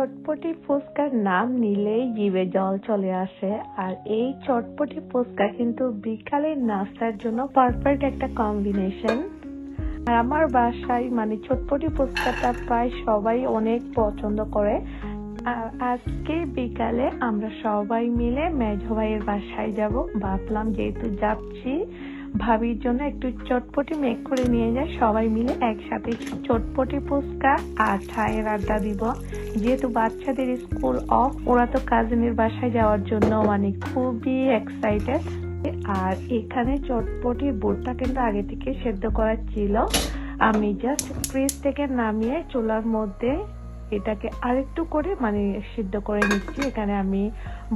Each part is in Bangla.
চটপটি ফুচকার নাম নিলেই জিভে জল চলে আসে। আর এই চটপটি ফুচকা কিন্তু বিকালের নাস্তার জন্য পারফেক্ট একটা কম্বিনেশন আর আমার বাসায় মানে চটপটি ফুচকাটা প্রায় সবাই অনেক পছন্দ করে। আর আজকে বিকালে আমরা সবাই মিলে মেঝো ভাইয়ের বাসায় যাব। ভাবলাম যেহেতু যাচ্ছি ভাবির জন্য একটু চটপটি মেক করে নিয়ে যায় সবাই মিলে একসাথে চটপটি ফুচকা আর চায়ের আড্ডা দিব। যেহেতু বাচ্চাদের স্কুল অফ ওরা তো কাজিনের বাসায় যাওয়ার জন্য মানে খুবই এক্সাইটেড আর এখানে চটপটি বোর্ডটা কিন্তু আগে থেকে সেদ্ধ করা ছিল। আমি জাস্ট ফ্রিজ থেকে নামিয়ে চুলার মধ্যে এটাকে আরেকটু করে মানে সিদ্ধ করে নিচ্ছি। এখানে আমি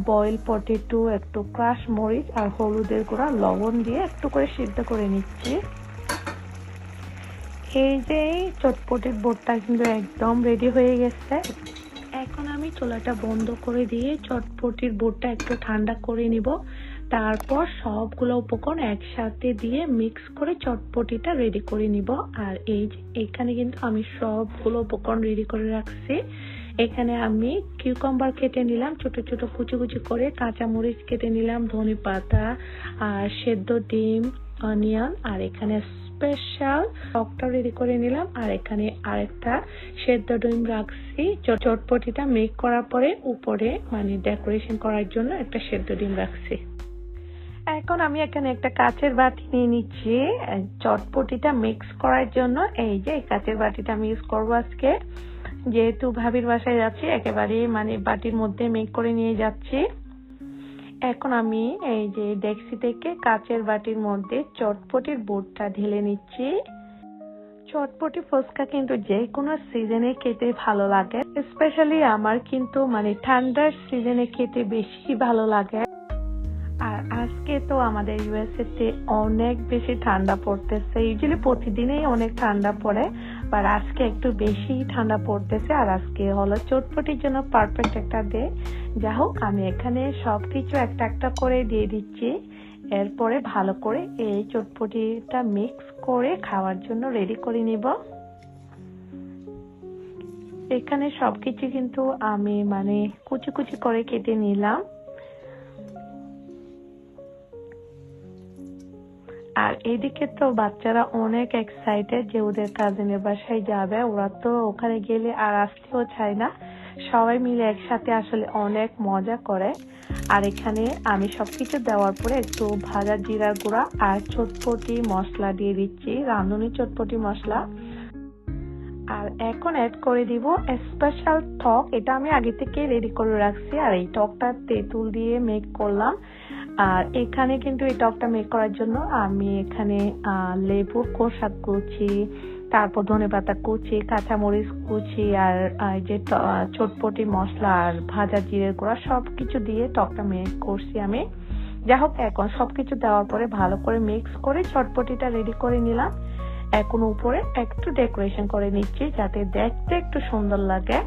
বয়েল পটেটো একটু ক্রাশ মরিচ আর হলুদের গুঁড়া, লবণ দিয়ে একটু করে সিদ্ধ করে নিচ্ছি। এই যে চটপটির বোটটা কিন্তু একদম রেডি হয়ে গেছে। এখন আমি চোলাটা বন্ধ করে দিয়ে চটপটির বোটটা একটু ঠান্ডা করে নিব। তারপর সবগুলো উপকরণ একসাথে দিয়ে মিক্স করে চটপটিটা রেডি করে নিব। আর এই এখানে কিন্তু আমি সবগুলো উপকরণ রেডি করে রাখছি। এখানে আমি কিউকাম্বার কেটে নিলাম, ছোট ছোট কুচি কুচি করে কাঁচামরিচ কেটে নিলাম, ধনে পাতা, আর সেদ্ধ ডিম অনিয়ন আর এখানে স্পেশাল টকটা রেডি করে নিলাম। আর এখানে আরেকটা সেদ্ধ ডিম রাখছি। চটপটিটা মেক করার পরে উপরে মানে ডেকোরেশন করার জন্য একটা সেদ্ধ ডিম রাখছি। এখন আমি এখানে একটা কাচের বাটি নিয়ে নিচ্ছি। চটপটিটা মিক্স করার জন্য। এই যে কাচের বাটিটা আমি ইউজ করব আজকে। যেহেতু ভাবির বাসায় যাচ্ছি একেবারে মানে বাটির মধ্যে মেক করে নিয়ে যাচ্ছি। এখন আমি এই যে ডেক্সি থেকে কাচের বাটির মধ্যে চটপটির বোর্ডটা ঢেলে নিচ্ছি। চটপটি ফুচকা কিন্তু যে কোনো সিজনে খেতে ভালো লাগে। স্পেশালি আমার কিন্তু মানে ঠান্ডার সিজনে খেতে বেশি ভালো লাগে। আজকে তো আমাদের ইউএসএ তে অনেক বেশি ঠান্ডা পড়তেছে। ইউজুয়ালি প্রতিদিনই অনেক ঠান্ডা পড়ে বাট আজকে একটু বেশি ঠান্ডা পড়তেছে। আর আজকে হলো চটপটির জন্য পারফেক্ট একটা ডে যা হোক, আমি এখানে সবকিছু একটা একটা করে দিয়ে দিচ্ছি। এরপরে ভালো করে এই চটপটিটা মিক্স করে খাওয়ার জন্য রেডি করে নিব। এখানে সবকিছু কিন্তু আমি মানে কুচি কুচি করে কেটে নিলাম। আর এদিকে তো বাচ্চারা অনেক এক্সাইটেড যে ওদের কাজিনের বাসায় যাবে। ওরা তো ওখানে গেলে আর আসতেও চায় না। সবাই মিলে একসাথে আসলে অনেক মজা করে। আর এখানে আমি সবকিছু দেওয়ার পরে একটু ভাজা জিরার গুঁড়া আর চটপটি মশলা দিয়ে দিচ্ছি, রাঁধুনি চটপটি মশলা। আর এখন অ্যাড করে দিব স্পেশাল টক এটা আমি আগে থেকে রেডি করে রাখছি। আর এই টকটা তেঁতুল দিয়ে মেক করলাম। আর এখানে কিন্তু এই টকটা মেক করার জন্য আমি এখানে লেবুর খোসা কুচি, তারপর ধনে পাতা কুচি, কাঁচামরিচ কুচি আর যে চটপটি মশলা আর ভাজা জিরে গুঁড়া সব কিছু দিয়ে টকটা মেক করছি আমি। যাই হোক, এখন সবকিছু দেওয়ার পরে ভালো করে মিক্স করে চটপটিটা রেডি করে নিলাম। এখন উপরে একটু ডেকোরেশন করে নিচ্ছি যাতে দেখতে একটু সুন্দর লাগে।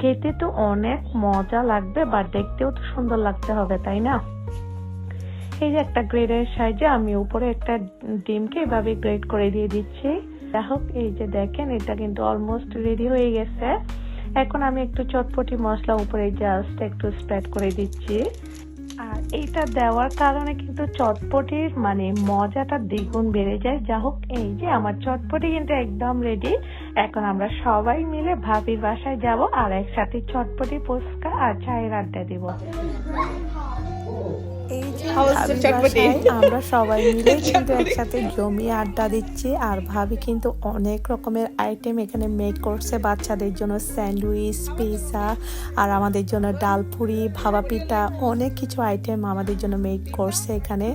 খেতে তো অনেক মজা লাগবে, বা দেখতেও তো সুন্দর লাগতে হবে, তাই না? এই যে একটা গ্রেডের সাহায্যে আমি উপরে একটা ডিমকে এভাবে গ্রেড করে দিয়ে দিচ্ছি। যাই হোক এই যে দেখেন এটা কিন্তু অলমোস্ট রেডি হয়ে গেছে। এখন আমি একটু চটপটি মশলা উপরে জাস্ট একটু স্প্রেড করে দিচ্ছি। আর এইটা দেওয়ার কারণে কিন্তু চটপটির মানে মজাটা দ্বিগুণ বেড়ে যায়। যা হোক এই যে আমার চটপটি কিন্তু একদম রেডি এখন আমরা সবাই মিলে ভাবির বাসায় যাব আর একসাথে চটপটি ফুচকা আর চায়ের আড্ডা দিব। এই যে বাসায় আমরা সবাই মিলে কিন্তু একসাথে জমিয়ে আড্ডা দিচ্ছি আর ভাবি কিন্তু অনেক রকমের আইটেম এখানে মেক করছে বাচ্চাদের জন্য স্যান্ডউইচ পিৎজা আর আমাদের জন্য ডাল পুরি ভাবা পিঠা অনেক কিছু আইটেম আমাদের জন্য মেক করছে এখানে।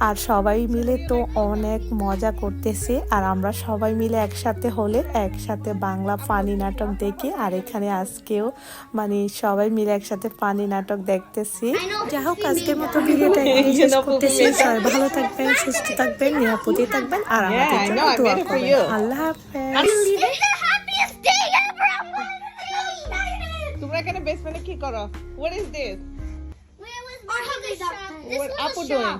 আর সবাই মিলে তো অনেক মজা করতেছি আর আমরা সবাই মিলে একসাথে হলে একসাথে বাংলা ফানি নাটক দেখি আর এখানে আজকেও মানে সবাই মিলে একসাথে ফানি নাটক দেখতেছি। যাই হোক আজকের মতো ভিডিওটা এখানেই করতেছি সবাই ভালো থাকবেন সুস্থ থাকবেন নিরাপদে থাকবেন আর আমাদের জন্য দোয়া করবেন আল্লাহ হাফেজ. তোমরা এখানে বেসমেন্টে কি করো what is this What Apple doing?